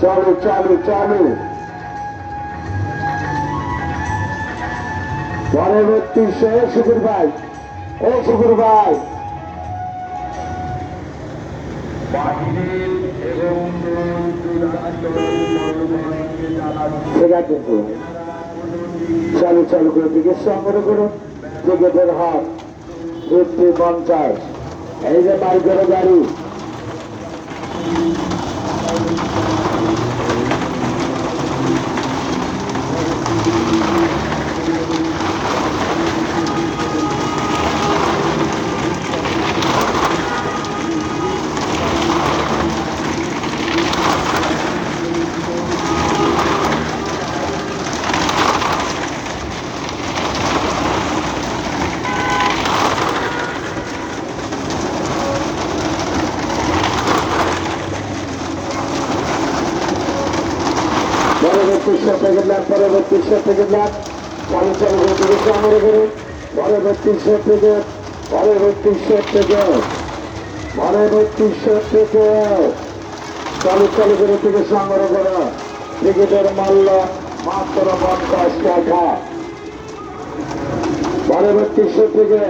চালু চালু চালু। পরবর্তীশো শুকুর ভাই। ও শুকুর ভাই। চালু চালু করে দিকে সংগ্রহ করুন। টিকিটের হাত। ফিফটি পঞ্চাশ। এই যে বাইকের গাড়ি। পরবর্তী সাথে গেলাম পরবর্তী সাথে গেলাম চালু চালু করে পরবর্তী সাথে পরবর্তী সাথে পরবর্তী সাথে চালু চালু করে থেকে সংগ্রহ করো। টিকিটের মূল্য মাত্র পঞ্চাশ টাকা। পরবর্তী থেকে